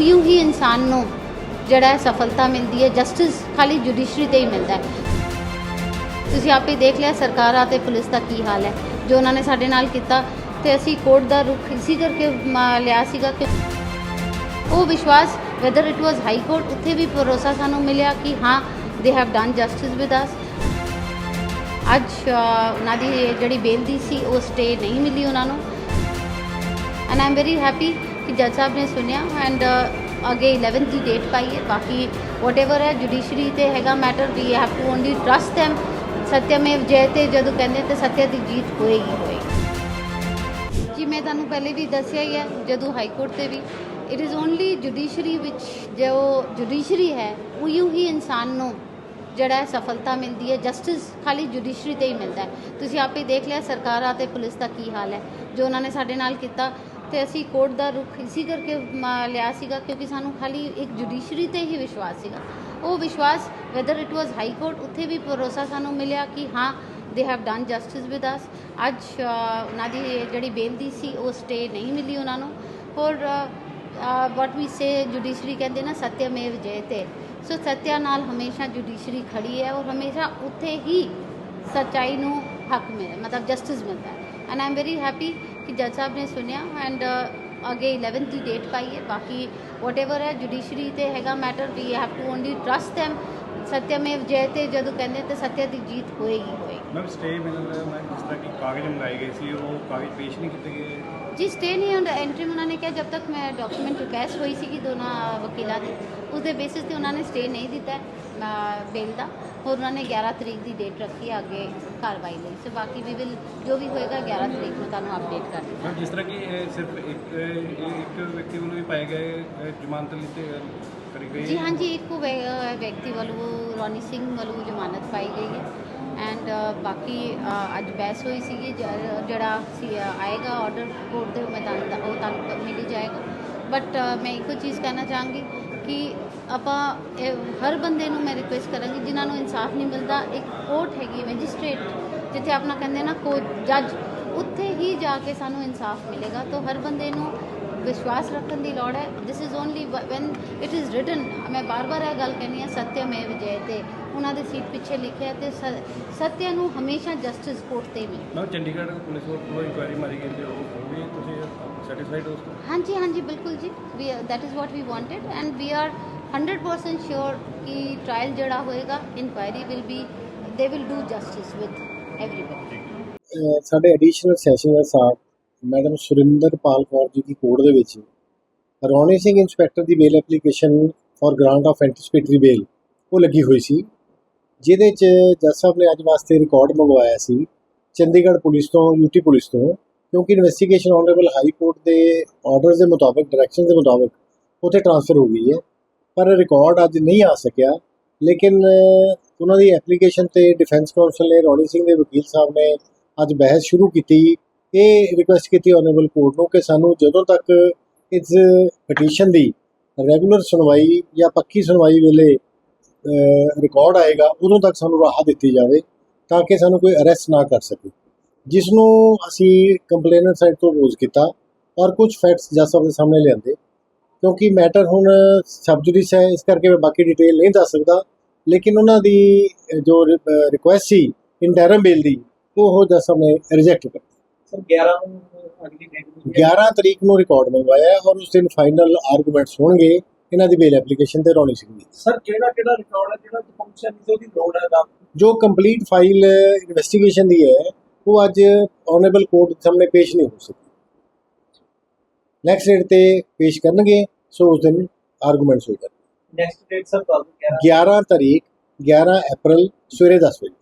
ਉਹੀ ਹੀ ਇਨਸਾਨ ਨੂੰ ਜਿਹੜਾ ਹੈ ਸਫਲਤਾ ਮਿਲਦੀ ਹੈ ਜਸਟਿਸ ਖਾਲੀ ਜੁਡੀਸ਼ਰੀ ਤੇ ਹੀ ਮਿਲਦਾ ਹੈ। ਤੁਸੀਂ ਆਪੇ ਦੇਖ ਲਿਆ ਸਰਕਾਰਾਂ ਤੇ ਪੁਲਿਸ ਦਾ ਕੀ ਹਾਲ ਹੈ। ਜੋ ਉਹਨਾਂ ਨੇ ਸਾਡੇ ਨਾਲ ਕੀਤਾ ਤੇ ਅਸੀਂ ਕੋਰਟ ਦਾ ਰੁਖ ਇਸੇ ਕਰਕੇ ਲਿਆ ਸੀਗਾ ਕਿ ਉਹ ਵਿਸ਼ਵਾਸ whether it was high court ਉੱਥੇ ਵੀ ਭਰੋਸਾ ਸਾਨੂੰ ਮਿਲਿਆ ਕਿ ਹਾਂ they have done justice with us ਅੱਜ ਉਹਨਾਂ ਦੀ ਜਿਹੜੀ ਬੇਨਤੀ ਸੀ, ਉਹ ਸਟੇ ਨਹੀਂ ਮਿਲੀ ਉਹਨਾਂ ਨੂੰ। ਐਂਡ ਆਮ ਵੈਰੀ ਹੈਪੀ ਕਿ ਜੱਜ ਸਾਹਿਬ ਨੇ ਸੁਣਿਆ ਐਂਡ ਅੱਗੇ 11th ਦੀ ਡੇਟ ਪਾਈ ਹੈ, ਬਾਕੀ ਵਟਐਵਰ ਹੈ ਜੁਡੀਸ਼ਰੀ ਤੇ ਹੈਗਾ matter we have to only trust them, Satyamev Jayate ਜਦੋਂ ਕਹਿੰਦੇ ਤੇ ਸੱਤਿਆ ਦੀ ਜੀਤ ਹੋਏਗੀ ਹੋਏਗੀ। ਜੀ, ਮੈਂ ਤੁਹਾਨੂੰ ਪਹਿਲੇ ਵੀ ਦੱਸਿਆ ਹੀ ਹੈ, ਜਦੋਂ ਹਾਈ ਕੋਰਟ ਤੇ ਵੀ ਇਟ ਇਜ਼ ਓਨਲੀ ਜੁਡੀਸ਼ਰੀ ਵਿੱਚ ਜੋ ਜੁਡੀਸ਼ਰੀ ਹੈ ਉਹੀ ਹੀ ਇਨਸਾਨ ਨੂੰ ਜਿਹੜਾ ਸਫਲਤਾ ਮਿਲਦੀ ਹੈ ਜਸਟਿਸ ਖਾਲੀ ਜੁਡੀਸ਼ਰੀ ਤੇ ਹੀ ਮਿਲਦਾ ਹੈ। ਤੁਸੀਂ ਆਪੇ ਦੇਖ ਲਿਆ ਸਰਕਾਰਾਂ ਤੇ ਪੁਲਿਸ ਦਾ ਕੀ ਹਾਲ ਹੈ, ਜੋ ਉਹਨਾਂ ਨੇ ਸਾਡੇ ਨਾਲ ਕੀਤਾ ਤੇ ਅਸੀਂ ਕੋਰਟ ਦਾ ਰੁਖ ਇਸੇ ਕਰਕੇ ਲਿਆ ਸੀਗਾ ਕਿਉਂਕਿ ਸਾਨੂੰ ਖਾਲੀ ਇੱਕ ਜੁਡੀਸ਼ਰੀ ਤੇ ਹੀ ਵਿਸ਼ਵਾਸ ਸੀਗਾ। ਉਹ ਵਿਸ਼ਵਾਸ whether it was high court ਉੱਥੇ ਵੀ ਭਰੋਸਾ ਸਾਨੂੰ ਮਿਲਿਆ ਕਿ ਹਾਂ they have done justice with us ਅੱਜ ਉਹਨਾਂ ਦੀ ਜਿਹੜੀ ਬੇਲ ਦੀ ਸੀ, ਉਹ ਸਟੇ ਨਹੀਂ ਮਿਲੀ ਉਹਨਾਂ ਨੂੰ। ਔਰ ਵਾਟ ਵੀ ਸੇ ਜੁਡੀਸ਼ਰੀ ਕਹਿੰਦੇ ਨਾ ਸਤਿਅਮੇਵ ਜਯਤੇ ਸੋ ਸਤਿਆ ਨਾਲ ਹਮੇਸ਼ਾ ਜੁਡੀਸ਼ਰੀ ਖੜੀ ਹੈ ਔਰ ਹਮੇਸ਼ਾ ਉੱਥੇ ਹੀ ਸੱਚਾਈ ਨੂੰ ਹੱਕ ਮਿਲਦਾ ਮਤਲਬ ਜਸਟਿਸ ਮਿਲਦਾ and I am very happy ਕਿ ਜੱਜ ਸਾਹਿਬ ਨੇ ਸੁਣਿਆ ਐਂਡ ਅੱਗੇ 11th ਦੀ ਡੇਟ ਪਾਈ ਹੈ ਬਾਕੀ ਵਟਐਵਰ ਹੈ ਜੁਡੀਸ਼ਰੀ ਤੇ ਹੈਗਾ matter we have to only trust them Satyamev Jayate ਜਦੋਂ ਕਹਿੰਦੇ ਤੇ ਸੱਤਿਆ ਦੀ ਜੀਤ ਹੋਏਗੀ ਹੋਏਗੀ। ਮੈਮ ਸਟੇ ਮਿਲਣ ਮੈਂ ਜਿਸ ਤਰ੍ਹਾਂ ਕਿ ਕਾਗਜ਼ ਮੰਗਾਏ ਗਏ ਸੀ ਉਹ ਕਾਗਜ਼ ਪੇਸ਼ ਨਹੀਂ ਕੀਤੇ ਗਏ। ਜੀ ਸਟੇ ਨਹੀਂ ਹੁੰਦਾ ਐਂਟਰੀ ਉਹਨਾਂ ਨੇ ਕਿਹਾ ਜਦ ਤੱਕ ਮੈਂ ਡਾਕੂਮੈਂਟ ਰਿਕੁਐਸਟ ਹੋਈ ਸੀਗੀ ਦੋਨਾਂ ਵਕੀਲਾਂ ਦੀ ਉਸ ਦੇ ਬੇਸਿਸ ਤੇ ਉਹਨਾਂ ਨੇ ਸਟੇ ਨਹੀਂ ਦਿੱਤਾ ਬੇਲ ਦਾ। ਹੋਰ ਉਹਨਾਂ ਨੇ 11 ਤਰੀਕ ਦੀ ਡੇਟ ਰੱਖੀ ਅੱਗੇ ਕਾਰਵਾਈ ਲਈ। ਸੋ ਬਾਕੀ ਵੀ ਵਿਲ ਜੋ ਵੀ ਹੋਏਗਾ 11 ਤਰੀਕ ਨੂੰ ਤੁਹਾਨੂੰ ਅਪਡੇਟ ਕਰ ਦਿੰਦੇ ਜਿਸ ਤਰ੍ਹਾਂ ਕਿ ਸਿਰਫ ਇੱਕ ਇੱਕ ਵਿਅਕਤੀ ਵੱਲੋਂ ਵੀ ਪਾਏ ਗਏ ਜ਼ਮਾਨਤ ਲਈ ਤੇ ਅ, ਕਰੀ ਗਈ ਜੀ ਹਾਂਜੀ ਇੱਕ ਵਿਅ- ਅਹ ਵਿਅਕਤੀ ਵੱਲੋਂ ਰੋਨੀ ਸਿੰਘ ਵੱਲੋਂ ਜ਼ਮਾਨਤ ਪਾਈ ਗਈ ਹੈ। ਐਂਡ ਬਾਕੀ ਅੱਜ ਬਹਿਸ ਹੋਈ ਸੀਗੀ। ਜਿਹੜਾ ਸੀ ਆਏਗਾ ਆਰਡਰ ਕੋਰਟ ਦੇ ਮੈਂ ਤੁਹਾਨੂੰ ਉਹ ਤੁਹਾਨੂੰ ਮਿਲ ਜਾਏਗਾ। ਬਟ ਮੈਂ ਇੱਕੋ ਚੀਜ਼ ਕਹਿਣਾ ਚਾਹਾਂਗੀ ਕਿ ਆਪਾਂ ਹਰ ਬੰਦੇ ਨੂੰ ਮੈਂ ਰਿਕੁਐਸਟ ਕਰਾਂਗੀ ਜਿਨ੍ਹਾਂ ਨੂੰ ਇਨਸਾਫ ਨਹੀਂ ਮਿਲਦਾ ਇੱਕ ਕੋਰਟ ਹੈਗੀ ਮੈਜਿਸਟ੍ਰੇਟ ਜਿੱਥੇ ਆਪਣਾ ਕਹਿੰਦੇ ਨਾ ਕੋ ਜੱਜ ਉੱਥੇ ਹੀ ਜਾ ਕੇ ਸਾਨੂੰ ਇਨਸਾਫ ਮਿਲੇਗਾ। ਤਾਂ ਹਰ ਬੰਦੇ ਨੂੰ ਵਿਸ਼ਵਾਸ ਰੱਖਣ ਦੀ ਲੋੜ ਹੈ this is only when it is written ਮੈਂ ਬਾਰ-ਬਾਰ ਇਹ ਗੱਲ ਕਹਿੰਦੀ ਹਾਂ ਸਤਿਅਮੇਵ ਜਯਤੇ ਉਹਨਾਂ ਦੇ ਸੀਟ ਪਿੱਛੇ ਲਿਖਿਆ ਤੇ ਸੱਤਿਆ ਨੂੰ ਹਮੇਸ਼ਾ ਜਸਟਿਸ ਕੋਰਟ ਤੇ ਮਿਲੇ ਮੈਮ ਚੰਡੀਗੜ੍ਹ ਪੁਲਿਸ ਵੱਲੋਂ ਇਨਕੁਆਇਰੀ ਮਾਰੀ ਗਈ ਤੇ ਉਹ ਵੀ ਤੁਸੀਂ ਸੈਟੀਸਫਾਈਡ ਹੋ ਉਸ ਤੋਂ ਹਾਂਜੀ ਹਾਂਜੀ ਬਿਲਕੁਲ ਜੀ we that is what we wanted and we are 100% sure ਕਿ ਟ੍ਰਾਇਲ ਜਿਹੜਾ ਹੋਏਗਾ inquiry will be they will do justice with everybody ਸਾਡੇ ਐਡੀਸ਼ਨਲ ਸੈਸ਼ਨ ਦੇ ਸਾਥ ਮੈਡਮ ਸੁਰਿੰਦਰਪਾਲ ਕੌਰ ਜੀ ਦੀ ਕੋਰਟ ਦੇ ਵਿੱਚ Rauni Singh inspector the bail application for grant of anticipatory bail ਉਹ ਲੱਗੀ ਹੋਈ ਸੀ, ਜਿਹਦੇ ਚ ਜੱਜ ਸਾਹਿਬ ਨੇ ਅੱਜ ਵਾਸਤੇ ਰਿਕਾਰਡ ਮੰਗਵਾਇਆ ਸੀ ਚੰਡੀਗੜ੍ਹ ਪੁਲਿਸ ਤੋਂ ਯੂਟੀ ਪੁਲਿਸ ਤੋਂ, ਕਿਉਂਕਿ ਇਨਵੈਸਟੀਗੇਸ਼ਨ ਆਨਰੇਬਲ ਹਾਈ ਕੋਰਟ ਦੇ ਆਰਡਰਸ ਦੇ ਮੁਤਾਬਕ ਡਾਇਰੈਕਸ਼ਨ ਦੇ ਮੁਤਾਬਕ ਉੱਥੇ ਟ੍ਰਾਂਸਫਰ ਹੋ ਗਈ ਹੈ, ਪਰ ਰਿਕਾਰਡ ਅੱਜ ਨਹੀਂ ਆ ਸਕਿਆ, ਲੇਕਿਨ ਉਹਨਾਂ ਦੀ ਐਪਲੀਕੇਸ਼ਨ ਤੇ ਡਿਫੈਂਸ ਕਾਉਂਸਲ ਨੇ ਰੌਣੀ ਸਿੰਘ ਦੇ ਵਕੀਲ ਸਾਹਿਬ ਨੇ ਅੱਜ ਬਹਿਸ ਸ਼ੁਰੂ ਕੀਤੀ ਇਹ ਰਿਕੁਐਸਟ ਕੀਤੀ ਆਨਰੇਬਲ ਕੋਰਟ ਨੂੰ ਕਿ ਸਾਨੂੰ ਜਦੋਂ ਤੱਕ ਇਸ ਪਟੀਸ਼ਨ ਦੀ ਰੈਗੂਲਰ ਸੁਣਵਾਈ ਜਾਂ ਪੱਕੀ ਸੁਣਵਾਈ ਵੇਲੇ ਰਿਕਾਰਡ ਆਏਗਾ, ਉਦੋਂ ਤੱਕ ਸਾਨੂੰ ਰਾਹਤ ਦਿੱਤੀ ਜਾਵੇ ਤਾਂ ਕਿ ਸਾਨੂੰ ਕੋਈ ਅਰੈਸਟ ਨਾ ਕਰ ਸਕੇ। ਜਿਸ ਨੂੰ ਅਸੀਂ ਕੰਪਲੇਨਰ ਸਾਈਡ ਤੋਂ ਅਪੋਜ਼ ਕੀਤਾ ਔਰ ਕੁਝ ਫੈਕਟਸ ਜੱਜ ਸਾਹਿਬ ਦੇ ਸਾਹਮਣੇ ਲਿਆਂਦੇ, ਕਿਉਂਕਿ ਮੈਟਰ ਹੁਣ ਸਬਜੁਡਿਸ਼ ਹੈ, ਇਸ ਕਰਕੇ ਮੈਂ ਬਾਕੀ ਡਿਟੇਲ ਨਹੀਂ ਦੱਸ ਸਕਦਾ, ਲੇਕਿਨ ਉਹਨਾਂ ਦੀ ਜੋ ਰਿਕੁਐਸਟ ਸੀ ਇੰਟਰਮ ਬੇਲ ਦੀ, ਉਹ ਜੱਜ ਸਾਹਿਬ ਨੇ ਰਿਜੈਕਟ ਕਰ ਸਰ 11 ਨੂੰ ਅਗਲੀ ਡੇਟ ਨੂੰ 11 ਤਰੀਕ ਨੂੰ ਰਿਕਾਰਡ ਮੰਗਵਾਇਆ ਹੈ ਔਰ ਉਸ ਦਿਨ ਫਾਈਨਲ ਆਰਗੂਮੈਂਟਸ ਹੋਣਗੇ। ਇਹਨਾਂ ਦੀ ਬੇਲ ਐਪਲੀਕੇਸ਼ਨ ਤੇ ਰੌਣੀ ਸਿੰਘ ਦੀ। ਸਰ ਕਿਹੜਾ ਕਿਹੜਾ ਰਿਕਾਰਡ ਹੈ ਜਿਹੜਾ ਫੰਕਸ਼ਨ ਦੀ ਉਹਦੀ ਲੋੜ ਹੈ ਦਾ ਜੋ ਕੰਪਲੀਟ ਫਾਈਲ ਇਨਵੈਸਟੀਗੇਸ਼ਨ ਦੀ ਹੈ ਉਹ ਅੱਜ ਆਨਰੇਬਲ ਕੋਰਟ ਸਾਹਮਣੇ ਪੇਸ਼ ਨਹੀਂ ਹੋ ਸਕਦੀ ਨੈਕਸਟ ਡੇਟ ਤੇ ਪੇਸ਼ ਕਰਨਗੇ ਸੋ ਉਸ ਦਿਨ ਆਰਗੂਮੈਂਟਸ ਹੋ ਜਾਣਗੇ। ਨੈਕਸਟ ਡੇਟ ਸਰ ਤੁਹਾਨੂੰ 11 11 ਤਾਰੀਖ 11 ਅਪ੍ਰੈਲ ਸਵੇਰੇ 10 ਵਜੇ।